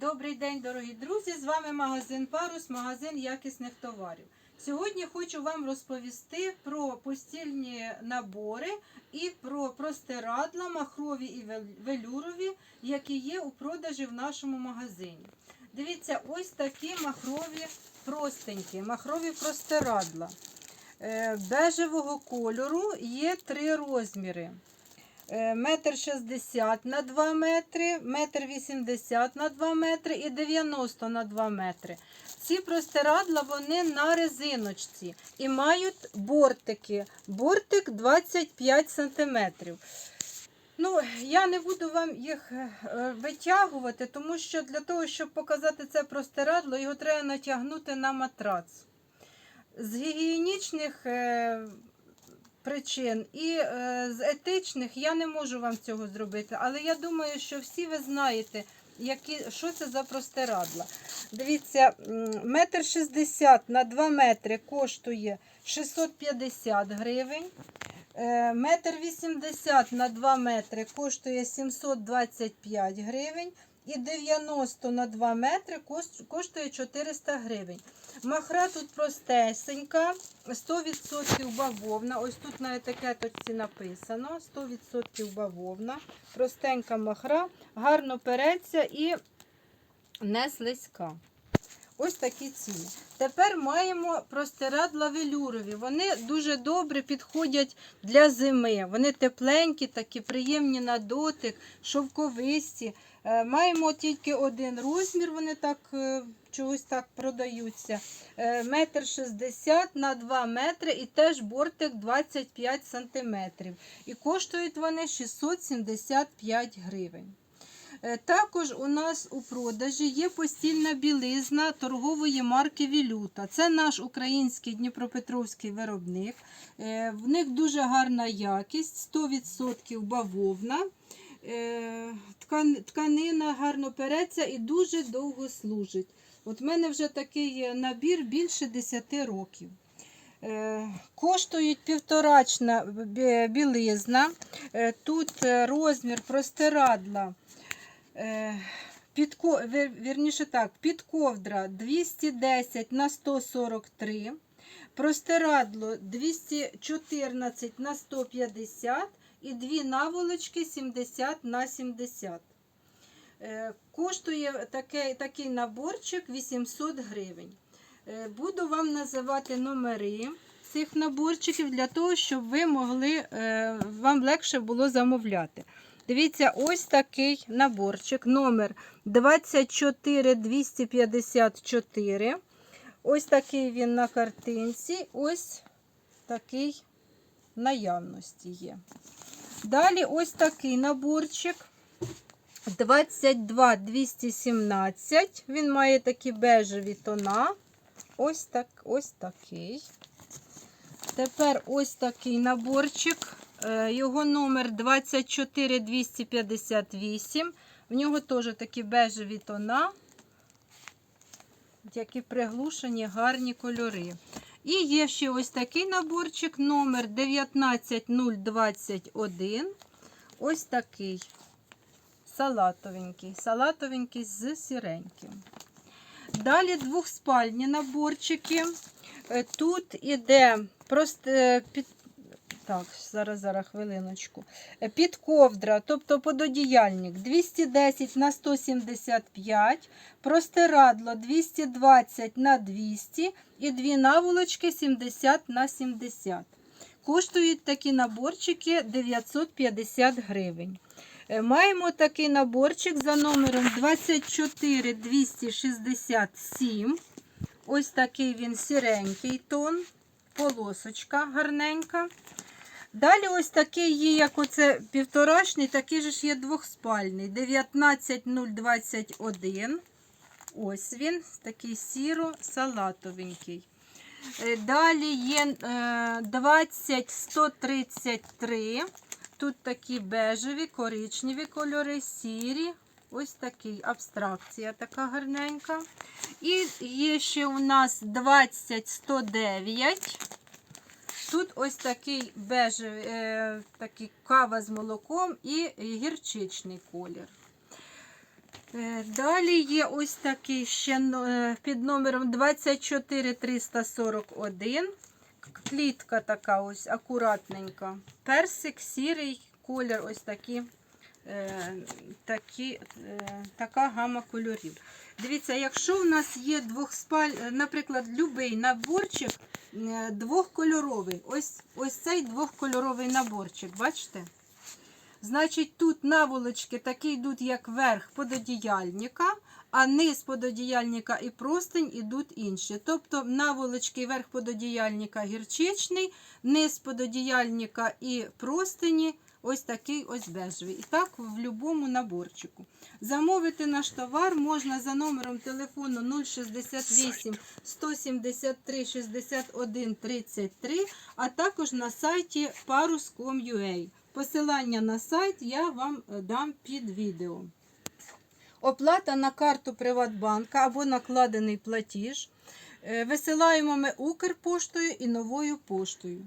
Добрий день, дорогі друзі! З вами магазин Парус, магазин якісних товарів. Сьогодні хочу вам розповісти про постільні набори і про простирадла, махрові і велюрові, які є у продажі в нашому магазині. Дивіться, ось такі махрові простенькі, махрові простирадла. Е, Бежевого кольору є три розміри. Е, Метр шістдесят на 2 метри, метр вісімдесят на 2 метри і 90 на 2 метри. Ці простирадла вони на резиночці і мають бортики. Бортик 25 сантиметрів. Ну, я не буду вам їх е, витягувати, тому що для того, щоб показати це простирадло, його треба натягнути на матрац. З гігієнічних е, причин і е, з етичних я не можу вам цього зробити. Але я думаю, що всі ви знаєте, які, що це за простирадла. Дивіться, метр шістдесят на 2 метри коштує 650 гривень. Е, Метр вісімдесят на 2 метри коштує 725 гривень. І 90 на 2 метри коштує 400 гривень. Махра тут простесенька, 100% бавовна. Ось тут на етикеточці написано 100% бавовна. Простенька махра, гарно переться і не слизька. Ось такі ціни. Тепер маємо простирадла велюрові. Вони дуже добре підходять для зими. Вони тепленькі, такі приємні на дотик, шовковисті. Е, Маємо тільки один розмір, вони так е, чогось так продаються. Е, Метр шістдесят на 2 метри і теж бортик 25 сантиметрів. І коштують вони 675 гривень. Е, Також у нас у продажі є постільна білизна торгової марки Вілюта. Це наш український дніпропетровський виробник. Е, В них дуже гарна якість, 100% бавовна. Е, Тканина гарно переться і дуже довго служить. От в мене вже такий набір більше 10 років. Коштують півторачна білизна. Тут розмір простирадла. Е, вір- вірніше так, підковдра 210 на 143, простирадло 214 на 150 і дві наволочки 70 на 70. Е, Коштує такий, такий наборчик 800 гривень. Е, Буду вам називати номери цих наборчиків для того, щоб ви могли, вам легше було замовляти. Дивіться, ось такий наборчик, номер 24254. Ось такий він на картинці, ось такий наявності є. Далі ось такий наборчик. 22217. Він має такі бежеві тона. Ось так, ось такий. Тепер ось такий наборчик. Е, Його номер 24258. В нього теж такі бежеві тона, які приглушені гарні кольори. І є ще ось такий наборчик, номер 19021. Ось такий салатовенький. Салатовенький з сіреньким. Далі двохспальні наборчики. Е, Тут іде просто е, під. Так, зараз, зараз, хвилиночку. Е, Підковдра, тобто пододіяльник 210 на 175, простирадло 220 на 200 і дві наволочки 70 на 70. Коштують такі наборчики 950 гривень. Е, Маємо такий наборчик за номером 24267. Ось такий він сіренький тон, полосочка гарненька. Далі ось такий є, як оце півторашній, такий же ж є двохспальний. 19021. Ось він, такий сіро-салатовенький. Е, Далі є е, 20133. Тут такі бежеві, коричневі кольори, сірі. Ось такий абстракція така гарненька. І є ще у нас 20109. Тут ось такий бежевий, е, такий кава з молоком і гірчичний колір. Е, Далі є ось такий ще е, під номером 24341. Клітка така ось акуратненька. Персик, сірий колір, ось такі, е, такі, е, така гама кольорів. Дивіться, якщо в нас є двохспаль, е, наприклад, будь-який наборчик е, двохкольоровий, ось, ось цей двохкольоровий наборчик, бачите? Значить, тут наволочки такі йдуть, як верх пододіяльника, а низ пододіяльника і простень ідуть інші. Тобто наволочки і верх пододіяльника гірчичний, низ пододіяльника і простині ось такий ось бежевий. І так в будь-якому наборчику. Замовити наш товар можна за номером телефону 068 173 61 33, а також на сайті parus.com.ua. Посилання на сайт я вам е, дам під відео. Оплата на карту Приватбанка або накладений платіж. Е, Висилаємо ми Укрпоштою і новою поштою.